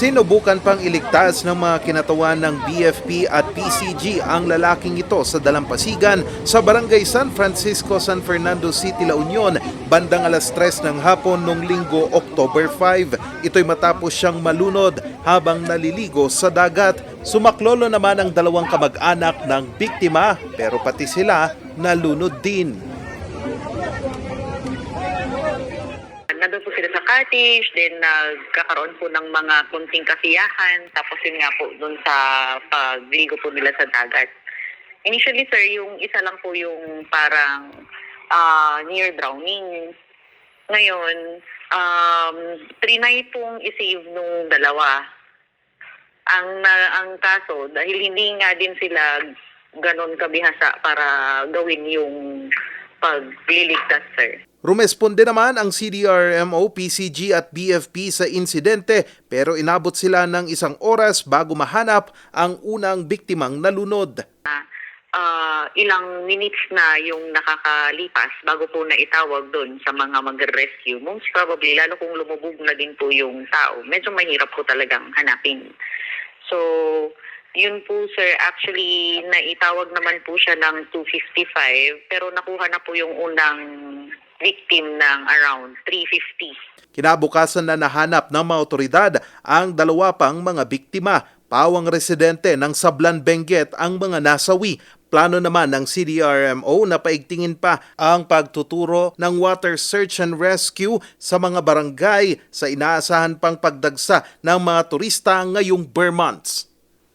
Sinubukan pang iligtas ng mga kinatawan ng BFP at PCG ang lalaking ito sa dalampasigan sa Barangay San Francisco, San Fernando City, La Union, bandang alas 3 ng hapon noong linggo, October 5. Ito'y matapos siyang malunod habang naliligo sa dagat. Sumaklolo naman ang dalawang kamag-anak ng biktima pero pati sila nalunod din. Nandun po sila sa cottage, then nagkakaroon po ng mga kunting kasiyahan, tapos yun nga po dun sa pagligo po nila sa dagat. Initially, sir, yung isa lang po yung parang ah, near drowning. Ngayon, um, trinay pong isave nung dalawa. Ang, na, ang kaso, dahil hindi nga din sila ganon kabihasa para gawin yung pagliligtas, sir. Rumesponde naman ang CDRMO, PCG at BFP sa insidente pero inabot sila ng isang oras bago mahanap ang unang biktimang nalunod. ah, ilang minutes na yung nakakalipas bago po na itawag doon sa mga mag-rescue. Most probably, lalo kung lumubog na din po yung tao, medyo mahirap po talagang hanapin. So, yun po sir, actually naitawag naman po siya ng 255 pero nakuha na po yung unang victim ng around 350. Kinabukasan na nahanap ng mga otoridad ang dalawa pang mga biktima. Pawang residente ng Sablan Benguet ang mga nasawi. Plano naman ng CDRMO na paigtingin pa ang pagtuturo ng water search and rescue sa mga barangay sa inaasahan pang pagdagsa ng mga turista ngayong Burr months.